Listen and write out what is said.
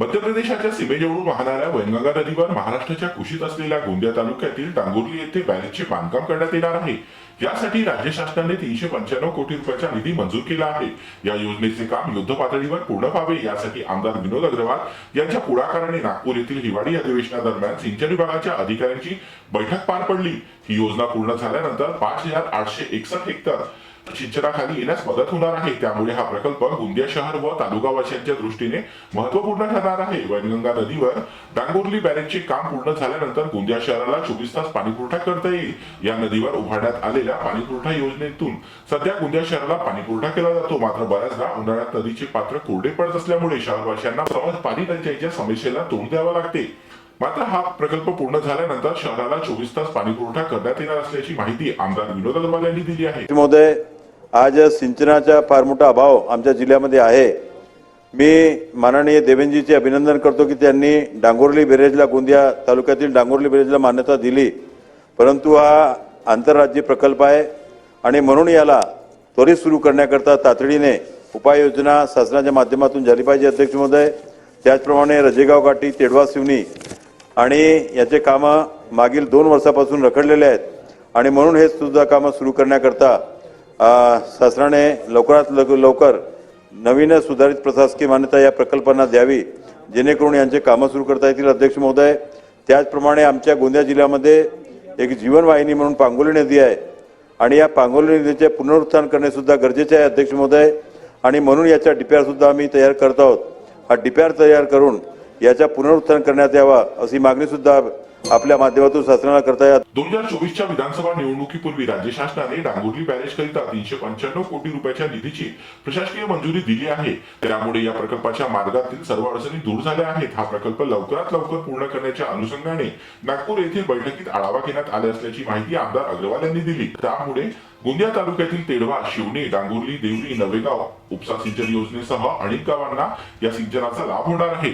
मध्य प्रदेशाच्या सीमेजवळून वाहणाऱ्या वैनगंगा नदीवर महाराष्ट्राच्या कुशीत असलेल्या गोंदिया तालुक्यातील डांगुर्ली येथे बॅरेजचे बांधकाम करण्यात येणार आहे. यासाठी राज्य शासनाने तीनशे पंच्याण्णव कोटी रुपयाचा निधी मंजूर केला आहे. या योजनेचे काम युद्ध पातळीवर पूर्ण व्हावे यासाठी आमदार विनोद अग्रवाल यांच्या पुढाकाराने नागपूर येथील हिवाळी अधिवेशनादरम्यान सिंचन विभागाच्या अधिकाऱ्यांची बैठक पार पडली. ही योजना पूर्ण झाल्यानंतर पाच हजार आठशे एकसष्ट हेक्टर सिंचनाखाली येण्यास मदत होणार आहे. त्यामुळे हा प्रकल्प गोंदिया शहर व तालुकावासियांच्या दृष्टीने महत्त्वपूर्ण ठरणार आहे. वैनगंगा नदीवर डांगुर्ली बॅरेजचे काम पूर्ण झाल्यानंतर गोंदिया शहराला चोवीस तास पाणीपुरवठा करता येईल. या नदीवर उभारण्यात आलेल्या पाणीपुरवठा योजनेतून सध्या गोंदिया शहराला पाणीपुरवठा केला जातो. मात्र बऱ्याचदा उन्हाळ्यात नदीचे पात्र कोरडे पडत असल्यामुळे शहरवासियांना सहज पाणी टंचाईच्या समस्येला तोंड द्यावं लागते. मात्र हा प्रकल्प पूर्ण झाल्यानंतर शहराला चोवीस तास पाणी पुरवठा करण्यात येणार असल्याची माहिती आमदार विनोद अग्रवाल यांनी दिली आहे. महोदय आज सिंचनाचा फार मोठा अभाव आमच्या जिल्ह्यामध्ये आहे. मी माननीय देवेंजीचे अभिनंदन करतो की त्यांनी डांगोर्ली बेरेजला गोंदिया तालुक्यातील डांगोर्ली बेरेजला मान्यता दिली. परंतु हा आंतरराज्य प्रकल्प आहे आणि म्हणून याला त्वरित सुरू करण्याकरता तातडीने उपाययोजना शासनाच्या माध्यमातून झाली पाहिजे अध्यक्ष महोदय. त्याचप्रमाणे रजेगाव काठी तेडवा शिवनी आणि याचे कामं मागील दोन वर्षापासून रखडलेले आहेत आणि म्हणून हे सुद्धा कामं सुरू करण्याकरता शासनाने लवकरात लव- लवकर नवीन सुधारित प्रशासकीय मान्यता या प्रकल्पांना द्यावी जेणेकरून यांचे कामं सुरू करता येतील. अध्यक्ष महोदय त्याचप्रमाणे आमच्या गोंदिया जिल्ह्यामध्ये एक जीवनवाहिनी म्हणून पांगोली नदी आहे आणि या पांगोली नदीचे पुनरुत्थान करणेसुद्धा गरजेचे आहे अध्यक्ष महोदय. आणि म्हणून याचा डिप्यार आम्ही तयार करत आहोत. हा डिप्यार तयार करून याचा पुनरुत्थान करण्यात यावा अशी मागणीसुद्धा आपल्या माध्यमातून शासनाला करता या दोन हजार चोवीसच्या विधानसभा निवडणुकीपूर्वी राज्य शासनाने डांगुर्ली बॅरेज करिता तीनशे पंच्याण्णव कोटी रुपयाच्या निधीची प्रशासकीय मंजुरी दिली आहे. त्यामुळे या प्रकल्पाच्या मार्गातील सर्व अडचणी दूर झाल्या आहेत. हा प्रकल्प लवकरात लवकर पूर्ण करण्याच्या अनुषंगाने नागपूर येथील बैठकीत आढावा घेण्यात आले असल्याची माहिती आमदार अग्रवाल यांनी दिली. त्यामुळे गोंदिया तालुक्यातील तेढवा शिवणे डांगुर्ली देवरी नवेगाव उपसा सिंचन योजनेसह अनेक गावांना या सिंचनाचा लाभ होणार आहे.